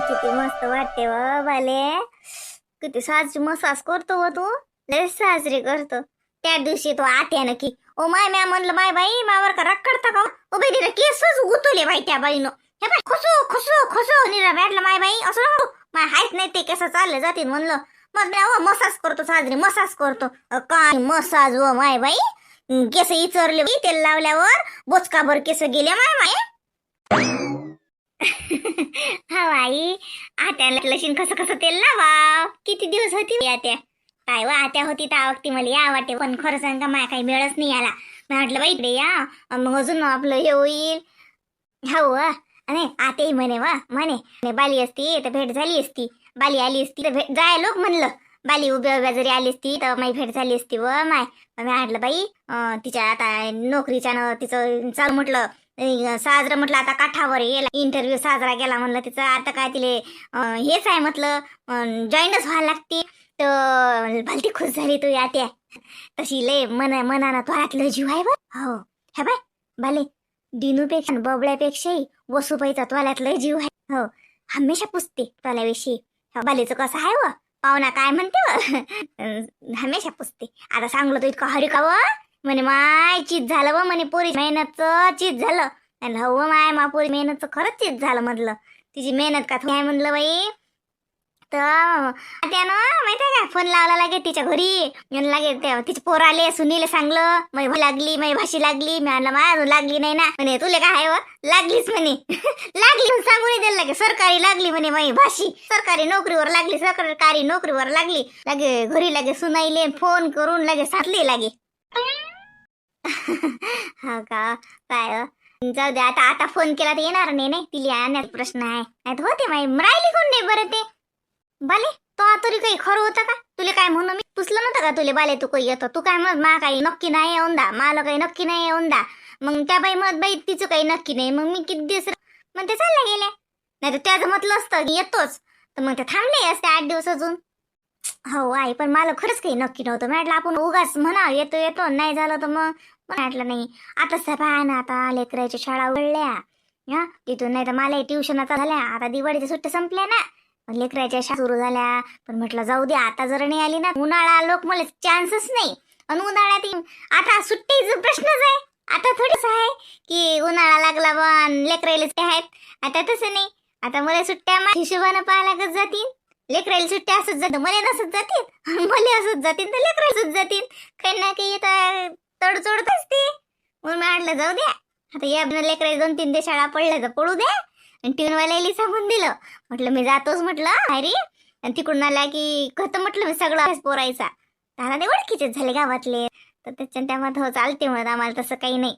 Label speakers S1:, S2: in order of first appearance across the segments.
S1: किती मस्त वाटते व बाले. किती साजरी मसाज करतो व तू. लय साजरी करतो. त्या दिवशी तो आत्यानं की ओ माय म्या म्हणलं माय बाई मावर का रक्कडता का का उभे दिलं केसच गुतवले बाई त्या बाईनं. हे बाय खुसू खुसू खुसू निरा भेटलं माय बाई असं नको माय हायत नाही ते केस चालले जातील म्हणलं. मग म्या अहो मसाज करतो साजरी मसाज करतो. काय मसाज व माय बाई? केस इचरले बाई तेल लावल्यावर बोचकाभर केस गेले माय माय हा आई आत्याला लशीन कसं कसं तेल लावाव? किती दिवस होती आत्या? काय वा आत्या होती तर आवडती मला या वाटे. पण खरं सांग का काही वेळच नाही आला मी म्हटलं बाई इकडे या. मग अजून आपलं हे होईल. हो अरे आत्याही म्हणे वा म्हणे. बाली असती तर भेट झाली असती. बाली आली असती तर भेट. जाय लोक म्हणलं. बाली उभ्या उभ्या जरी आली असती तर माई भेट झाली असती व माय. मग मी म्हटलं बाई अं, तिच्या आता नोकरीच्या तिचं चालू म्हटलं साजरं म्हटलं आता काठावर येला इंटरव्ह्यू साजरा केला म्हणलं तिचं. आता काय तिले हेच आहे म्हटलं जॉईनच व्हायला लागते. तर भलती खुश झाली तू या त्या. तशी लय मना मनानं त्वरातलं जीव आहे बा हो. हे बाय भले दिनूपेक्षा बबळ्यापेक्षाही बबड्यापेक्षाही वसुबाईचा त्वाल्यात लय जीव आहे. हो. हमेशा पुसते त्वाल्याविषयी हो, बालीचं कसं आहे व? पाहुणा काय म्हणते व? हमेशा पुसते. आता सांगलो तू इतकं हरी का म्हणे माय चीज झालं व म्हणे पोरी मेहनतचं चीज झालं. आणि हो, हो माय मा पोरी मेहनतचं खरंच चीज झालं म्हटलं. तिची मेहनत का काय म्हणलं बाई तर त्यानं माहिती आहे का फोन लावला लागे तिच्या घरी. येऊन लागे तिचे पोर आले सुनीले सांगलं मै लागली मै भाशी लागली मी आणलं मा लागली नाही ना. म्हणे तुले काय आहे व लागलीच म्हणे. लागली सांगून दिलं लागे सरकारी लागली म्हणे मै भाशी सरकारी नोकरीवर लागली सरकारी नोकरीवर लागली. लागे घरी लागे सुनाईले फोन करून लागे साधले लागे. हा का? काय हो? जाऊ दे आता आता फोन केला तर येणार नाही नाही? तिला आणण्याचा प्रश्न आहे. नाही तर होते माई राहिली कोण नाही बरं ते? बाले तो तरी काही खरं होतं का? तुला काय म्हणू मी? पुसलं नव्हतं का तुला? बाले तू काही येतो? तू काय मग मा काही नक्की नाही येऊन दा मला काही नक्की नाही येऊन दा मग त्या बाई मत बाई तिचं काही नक्की नाही. मग मी किती दिवस मग ते चालल्या गेल्या. नाही तर त्याचं म्हटलं असतं की येतोच. तर मग ते थांबले असते आठ दिवस अजून. हो आई पण मला खरंच काही नक्की नव्हतं. म्हटलं आपण उगाच म्हणा येतो येतो. नाही झालं तर मग म्हटलं नाही. आता सभा ना आता लेकराच्या शाळा उघडल्या. हा? तिथून नाही तर मला ट्युशन आता झाल्या. आता दिवाळीच्या सुट्ट्या संपल्या ना. पण लेकराच्या शाळा सुरू झाल्या. पण म्हटलं जाऊ दे आता जर नाही आली ना उन्हाळा लोक मला चान्सच नाही. आणि उन्हाळ्यात येईन. आता सुट्टीचा प्रश्नच आहे. आता थोडस आहे की उन्हाळा लागला पण लेकरायला आहेत. आता तसं नाही. आता मला सुट्ट्या हिशोबानं पाहायला लागत जातील? लेकरायला सुट्ट्या असत जात मला नसत जातील. मला असत जातील तर लेकरायला जातील. काही ना काही आता तडजोडत असते म्हणून म्हटलं जाऊ द्या आता या लेकरा दोन तीन दिवस शाळा पडल्या तर पडू द्या आणि ट्यूनवाल्याला सांगून दिलं. म्हटलं मी जातोच म्हटलं अरे आणि तिकडून आला की खत म्हटलं मी सगळं अभ्यास पोरायचा. त्याला ते ओळखीचेच झाले गावातले. तर त्याच्या त्यामध्ये हो चालते म्हणत आम्हाला तसं काही नाही.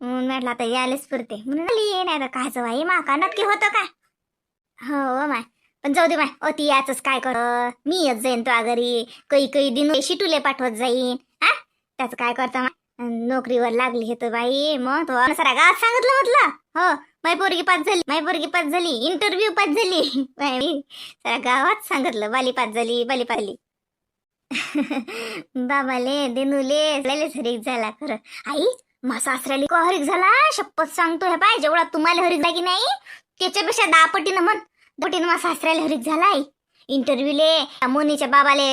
S1: म्हणून म्हटलं आता यायलाच पुरते. म्हणून आली नाही तर कायचं बाई मा का नक्की होतं का? हो, हो माय. पण जाऊ दे माय. अति याच काय कर. मी येत जाईन तुझ्या घरी. काही काही दिन शिटूले पाठवत जाईन. त्याचं काय करता नोकरीवर लागली हे तर बाई मग तो सारा गावात सांगितलं म्हटलं. हो माय पोरगी पास झाली. माय पोरगी पास झाली. इंटरव्ह्यू पास झाली. सरा सारा गावात सांगितलं. बाली पाच झाली बाली पाली बाबाले देनुले लयच हरीक झाला खरं. आई मा सासऱ्याला का हरीक झाला. शपथ सांगतो हे पाय जेवढा तुम्हाला हरीक झाला की नाही त्याच्यापेक्षा दहा पटीनं म्हण. पटीनं मा सासऱ्याला हरीक झाला आई. इंटरव्ह्यूले मोनीच्या बाबाले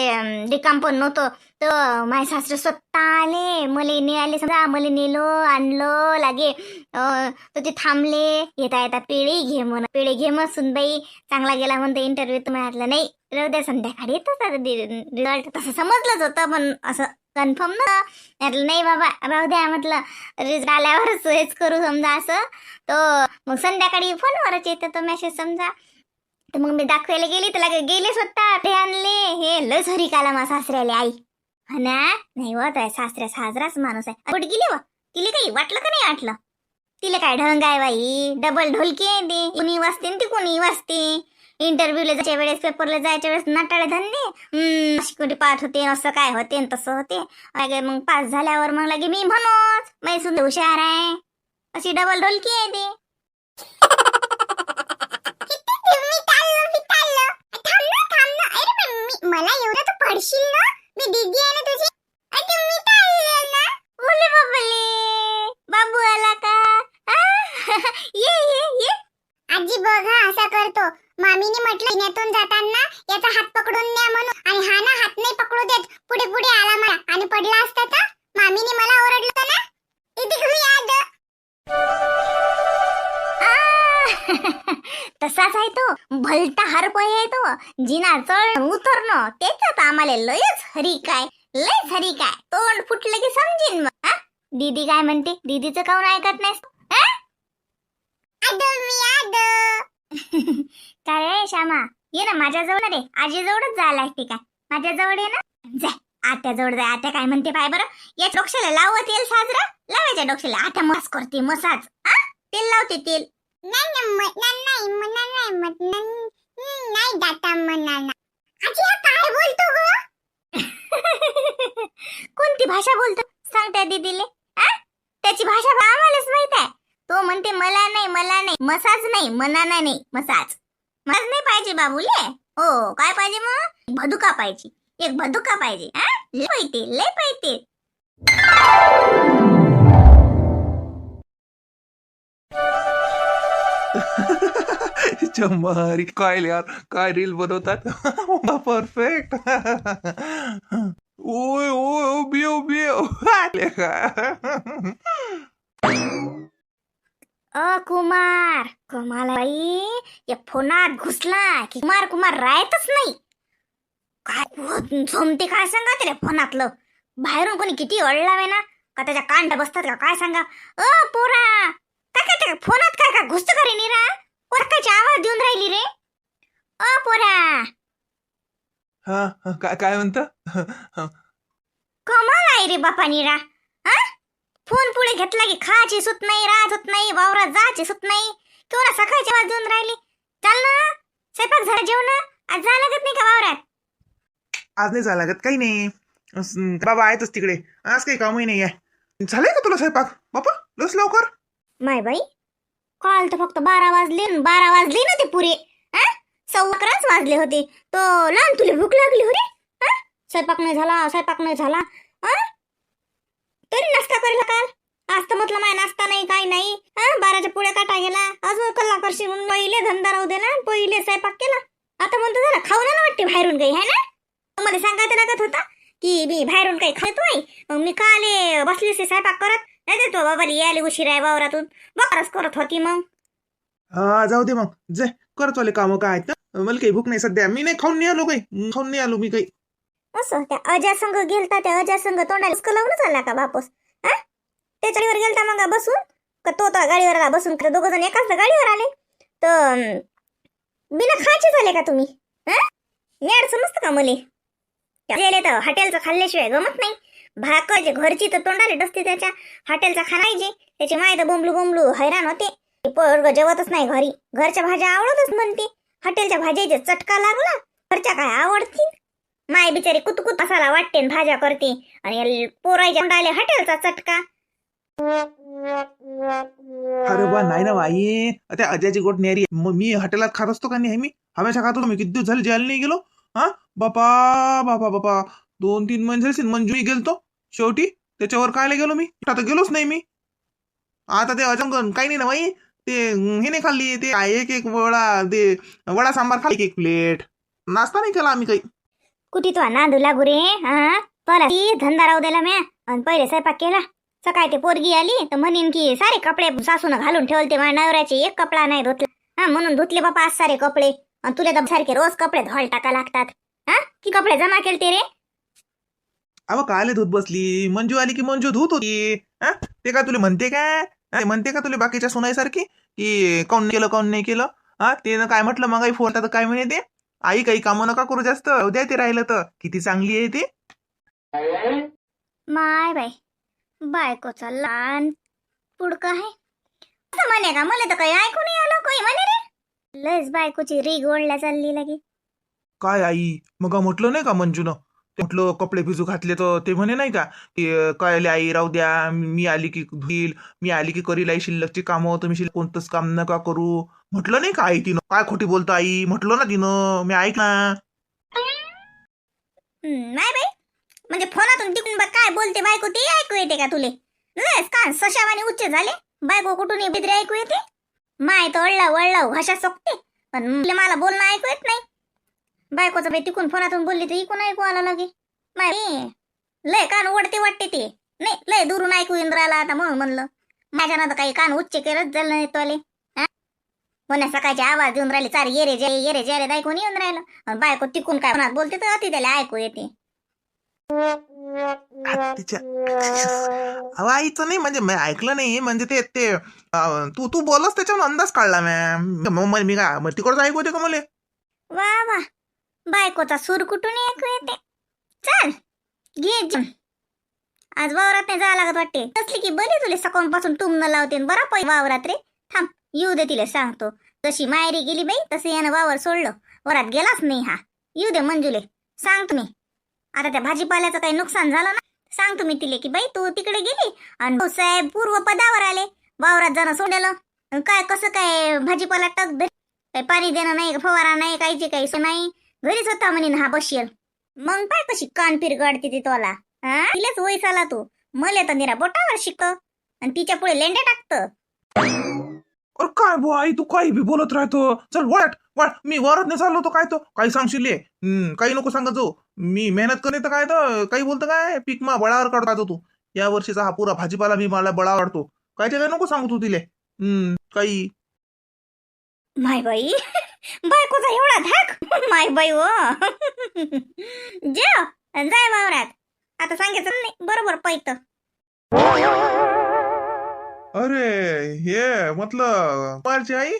S1: रिकाम पण नव्हतं. तर माझे सासरे स्वतः आले मले नेले समजा मले नेलो आणलं लागे. तर ते थांबले. येता येता पेढे घे म्हण पेढे घे मग सुनबाई. चांगला गेला म्हणतो इंटरव्ह्यू तर म्हटलं नाही. राहू द्या संध्याकाळी. येतच रिझल्ट तसं समजलंच होतं पण असं कन्फर्म ना म्हटलं नाही बाबा. राहू द्या म्हटलं रिझल्ट आल्यावरच हेच करू समजा असं. तर मग संध्याकाळी फोनवरच येतं तो मेसेज समजा. तर मग मी दाखवायला गेली तर लागे गेले स्वतः ते आणले. हे लस हरी काला मा सासऱ्याले आई. हा ना नाही होत आहे सासऱ्या साजराच माणूस आहे. कुठे गेली हो? व तिला काही वाटलं का नाही वाटलं? तिला काय ढंग आहे बाई? डबल ढोलकी आहे ती. कुणी वाचते न ती कुणी वाजते इंटरव्ह्यूला जायच्या वेळेस पेपरला जायच्या वेळेस नाटाळे धंदे. अशी कुठे पाठ होते असं काय होते न तसं होते. मग पास झाल्यावर मग लागे मी म्हणूच मै सुद्धा हुशार आहे. अशी डबल ढोलकी आहे ती.
S2: मला एवढं तू पडशील ना? मी दिदी आहे ना तुझी. अरे मी तर चाललं ना?
S1: ओले बाबले. बाबू आला का? आ, ये ये ये.
S2: आजी बघा हा असा करतो. मामीने म्हटलं जिन्यातून जाताना याचा हात पकडून न्या म्हणून. आणि हा ना हात नाही पकडू देत. पुढे पुढे आला मला. आणि पडला असता तर मामीने मला ओरडलं ना? इथे घरी या
S1: आ! तसाच आहे तो. भलता हरपय आहे तो. जिना चढ उतरणं त्याच्यात आम्हाला लयच हरी काय लयच हरी काय. तोंड फुटलं की समजीन मग हा? दीदी काय म्हणते? दीदीचं काऊन ऐकत हा?
S2: आदो
S1: काय रे श्यामा? ये ना माझ्या जवळ रे. आजी जवळच जायला लागते काय? माझ्या जवळ ये ना? जाय आत्या जवळ जाय आत्या काय म्हणते पाय बरं? या डोक्याला लावत येईल साजरा. लावायच्या डोक्याला. आत्या मसाज करते मसाज. हा? तेल लावते तेल.
S2: नाही ना नाही म्हणा नाही म्हणा नाही दाता म्हणा ना आजी हा काय बोलतो ग
S1: कोणती भाषा बोलतो? सांग त्या दीदीले आ? त्याची भाषा आम्हालाच माहीत आहे. तो म्हणते मला नाही मला नाही मसाज नाही मनाना नाही मसाज. मसाज नाही पाहिजे बाबूले. हो काय पाहिजे मग? भदुका पाहिजे. एक भदुका पाहिजे आ? लय पाहिजे लय पाहिजे
S3: चमारी काय यार? काय रील बनवतात? परफेक्ट ओय ओय ओ बिओ बिओ आले
S1: अ कुमार. कुमार बाई या फोनात घुसला की कुमार कुमार राहतच नाही. काय झोमते काय सांगा ते रे फोनातलं? बाहेरून कोणी किती अडलावे ना? का त्याच्या कांड बसतात का? काय सांगा? अ पोरा काय काय फोनात काय का घुसत का रे निरा? पोरकाची आवाज देऊन राहिली रे. अ पोरा.
S3: हा हा, काय काय म्हणता?
S1: कमाल आहे रे बापा निरा. हा फोन पुढे घेतला की खायची सुत नाही राहत होत नाही वावरात जायची सुत नाही. केवढा सकाळची आवाज देऊन राहिली. चाल ना स्वयंपाक झाला जेवण? आज जा लागत नाही का वावरात?
S3: आज नाही झाला लागत काही नाही. अस, बाबा आहेतच तिकडे. आज काही कामही नाही आहे झालंय का तुला स्वयंपाक? बापा लस लवकर.
S1: माय बाई काल तर फक्त बारा वाजले न बारा वाजले ना ते पुरे. हा? सव्वा अकराच वाजले होते. तो लहान तुला भूक लागली होती? हा? स्वयंपाक नाही झाला स्वयंपाक नाही झाला. हा? तरी नाश्ता करेल काल? आज तर म्हटलं माय नाश्ता नाही काही नाही. हा? बाराच्या पुढे काटा गेला. अजून कल्ला करशी म्हणून पहिले धंदा राहू दे ना पहिले स्वयंपाक केला. आता म्हणतो झाला खाऊ ना वाटते बाहेरून काही है ना? मला सांगायचं लागत होता की मी बाहेरून काही खातोय. मग मी काले बसली से स्वयंपाक करत. नाही देतो बाबा यायला उशीर आहे वावरातून. बकरच करत होती मग.
S3: हा जाऊ दे मग. जे कर चाले कामं काय आहेत ना? मला काही भूक नाही सध्या. मी नाही खाऊन नाही आलो काही. खाऊन नाही आलो मी काही.
S1: असं त्या अजा संघ गेलता त्या अजा संघ तोंडाला कलवून आला का बापूस हा? त्याच्यावर गेलता मग बसून? का तो तर गाडीवर आला बसून? दोघ जण एकाच गाडीवर आले? तर बिना खायचे झाले का तुम्ही? हा? याड समजतं का मले? तर हॉटेलचं खाल्ल्याशिवाय गमत नाही. भाकर जे घरची तर तोंडाले डसते त्याच्या. हॉटेलचा खाणायचे त्याची माय तर बोंबलू बोंबलू हैराण होते. पोरग जेवतच नाही घरी. घरच्या भाज्या आवडतच म्हणते. हॉटेलच्या भाज्याचे चटका लागला घरच्या काय आवडतील? माय बिचारी कुतकुत असायला वाटते भाज्या करते. आणि पोरायच्या तोंडाले हॉटेलचा चटका.
S3: अरे बा नाही ना बाई. त्या अजयाची गोट न्यारी मग मी हॉटेलात खात असतो का नाही मी? हमेशा खात होतो. मी किती दिवस झाले नाही गेलो. हा? बापा बापा बापा. दोन तीन महिने झाले मंजू गेलतो. शेवटी त्याच्यावर कायला गेलो मी? आता गेलोच नाही मी. आता ते अजंगन काही नाही ना बाई. ते हे नाही खाल्ली. ते एक एक वडा ते वडा सांबार खाली एक प्लेट. नाश्ता नाही केला आम्ही काही.
S1: कुठे तो ना लागू गुरे? ती धंदा राहू दिला म्या. आणि पहिले स्वयंपाक केला. सकाळी ते पोरगी आली. तर म्हणेन की सारे कपडे सासून घालून ठेवले माझ्या नवऱ्याचे. एक कपडा नाही धुतला. हा म्हणून धुतले बापा आज सारे कपडे. आणि तुला तर सारखे रोज कपडे धुवायला टाका लागतात. हा? की कपडे जमा केले ते रे?
S3: अहो काले धुत बसली. मंजू आली की मंजू धुत होती. हा? ते का तुला म्हणते का ते म्हणते का तुला बाकीच्या सुनाईसारखी? की काऊन केलं काऊन नाही केलं? हा ते ना काय म्हटलं? मग फोन तर काय म्हणे ते? आई काही कामं नका करू जास्त. उद्या ते राहिलं तर. किती चांगली आहे ते.
S1: माय बाय बायकोचा लहान पुडक आहे. असं म्हणे का? मला तर काही ऐकू नाही आलं काही म्हणे रे. लयच बायकोची रीग ओढल्या चालली लगे.
S3: काय आई? मग म्हटलं नाही का मंजूनं? म्हटलं कपडे भिजू घातले तर ते म्हणे नाही का की कळले आई राहू द्या मी आली की धुईल मी आली की करील आई शिल्लकची कामं तुम्ही शिल्लक कोणतंच काम नका करू. म्हटलं नाही का आई तिनं? काय खोटी बोलतो आई? म्हटलं ना तिनं. मी ऐक ना.
S1: नाही बाई. म्हणजे फोनातून टिकून बघ काय बोलते बायको ते ऐकू येते का तुले? का सशावाने उच्च झाले? बायको कुठून बिदरे ऐकू येते? माय तर वळला वळला भाषा सोकते. पण मला बोलणं ऐकू येत नाही. बायकोचं बाई तिकून फोनातून बोलली तर इकून ऐकू आला लगे. माय लय कान ओढते वाटते ते. नाही लय दुरून ऐकू येऊन राहिला आता म्हणून म्हणलं. माझ्या ना काही कान उच्च केलंच झालं नाही तोले कोण्या सकाळचे आवाज देऊन राहिले चार येरे जे येरे जे ऐकून येऊन राहिलं. बायको तिकून काय फोनात बोलते तर अति त्याला ऐकू येते.
S3: आईचं नाही म्हणजे मी ऐकलं नाही म्हणजे ते ते तू तू बोलस त्याच्यावर अंदाज काढला मॅम. मी काय तिकडचं ऐकू येते का मला?
S1: वा वा. बायकोचा सूर कुठून ऐकू येते? चल घे आज वावरात नाही जायला लागत वाटते. तसली की बरी तुले सकाळपासून टुमणं लावते बरा पै वावरात रे. थांब येऊ दे तिला सांगतो. जशी मायरी गेली बाई तसं यानं वावर सोडलं. वरात गेलाच नाही हा. येऊ दे मंजुले सांग तुम्ही आता त्या भाजीपाल्याचं काही नुकसान झालं ना? सांग तुम्ही तिले की बाई तू तिकडे गेली आणि साहेब पूर्व पदावर आले. वावरात जाणं सोडलं. काय कसं काय भाजीपाला टक काही पाणी देणं नाही फवारा नाही काहीची काही सोय नाही. घरीच होता म्हणे हा बसेल मग पाय कशी कान पिरगडते ती तोला. हा? तिलाच वयस आला तू. मले तर निरा बोटावर शिक. आणि तिच्या पुढे लेंड्या टाकत.
S3: अरे काय बुवा आई तू काही बी बोलत राहतो? चल वळट. वळ. मी वरत नाही चाललो तो काय तो? काही सांगशील काही नको सांगत जाऊ. मी मेहनत करणे तर काय तर काही बोलतं काय? पीक मा बळावर काढतो तू. या वर्षीचा हा पुरा भाजीपाला मी मला बळा वाढतो काय ते काय नको सांगू तू तिले. काही.
S1: माय बाई. बायकोचा एवढा धाक? माय बाई हो जेव जाय वावरात. आता सांगायचं नाही बरोबर पैत.
S3: अरे हे म्हटलं कुमारची आई?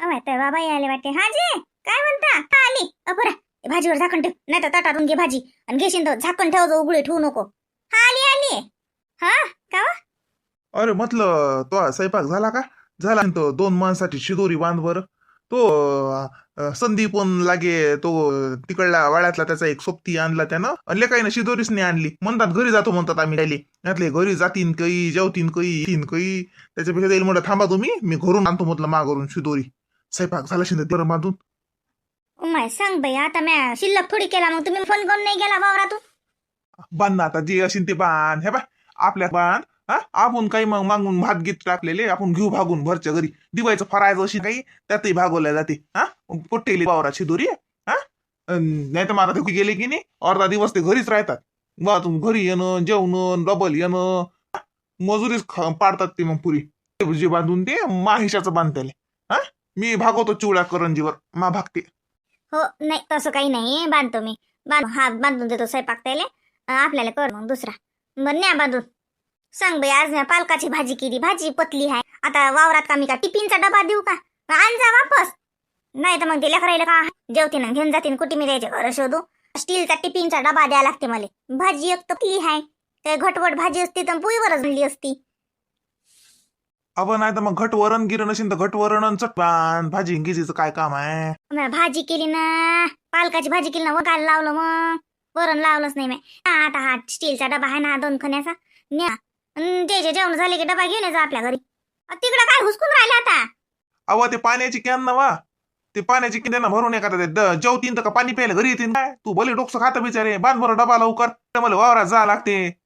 S1: अवाय तर बाबा आले वाटते. हा जे काय म्हणता? हा आली. अपुरा भाजीवर झाकण ठेव. नाही तर ताटातून घे भाजी. आणि घेशील तर झाकण ठेव उघडी ठेवू नको. हा आली आली. हा का वा?
S3: अरे म्हटलं तो स्वयंपाक झाला का? झाला आणि तो दोन माणसाची शिदोरी बांध बरं. तो अं, संदीपन लागे तो तिकडल्या वाड्यातला त्याचा एक सोबती आणला त्यानं. आणि लेकाईनं शिदोरीच नाही आणली. म्हणतात घरी जातो म्हणतात आम्ही त्याले. यातले घरी जातीन काही जेवतीन काही येतीन काही त्याच्यापेक्षा येईल म्हटलं थांबा तुम्ही मी घरून आणतो म्हटलं माघरून शिदोरी. स्वयंपाक झाला शिंदे बरं बांधून.
S1: उमाय सांग बाई आता म्या शिल्लक थोडी केला मग तुम्ही फोन करून नाही गेला वावरातून?
S3: बांध ना आता जे असेल ते बांध. हे बाय आपल्या बांध. हा? आपण काही मग मागून भात गीत टाकलेले आपण घेऊ भागून भरच्या घरी. दिवायचं फरायचं अशी काही त्यातही भागवल्या जाते. हा? पोट्टेली वावराची दोरी हा? नाही तर मला ते गेले की नाही अर्धा दिवस ते घरीच राहतात. बा तुम घरी येणं जेवणं डबल येणं. मजुरीच ख- पाडतात ते मग पुरी. ते जे बांधून ते माहिशाचं बांधतेले. हा? मी भागवतो चिवळ्या करंजीवर. मा भागते.
S1: हो नाही तसं काही नाही. बांधतो मी. बांध हा बांधून देतो स्वयंपाक त्याला. आपल्याला कर मग दुसरा. बरं न्या बांधून. सांग बाई आज पालकाची भाजी केली भाजी पतली आहे. आता वावरात का मी का टिफिनचा डबा देऊ का? आण जा वापस. नाही तर मग ते लेकरायला का? जेवते ना घेऊन जाते कुठे मी द्यायचे घर शोधू स्टीलचा टिफिनचा डबा द्यावा लागते मला. भाजी एक तपली आहे. काय घटवट भाजी असती तर पोळीवरच बनली असती.
S3: अब नाही तर मग घट वरण गिरण असेल तर घट वरण चटपान भाजी गिजीचं काय काम आहे?
S1: म्या भाजी केली ना. पालकाची भाजी केली ना वगायला लावलं मग. वरण लावलंच नाही मी. आता हा स्टीलचा डबा आहे ना हा दोन खण्याचा. न्या. अन ते जे जेवण झाले की डबा घेऊन जा आपल्या घरी. अ, तिकडं काय हुसकून राहिले आता?
S3: अव ते पाण्याची कॅन ना वा ते पाण्याची कॅन त्यांना भरून एखादा ते द- जेवतीन तर का पाणी प्यायला घरी येतील काय? तू भले डोकसं खातं बिचारे. बांध बरं डबा लवकर मला वावरात जा लागते.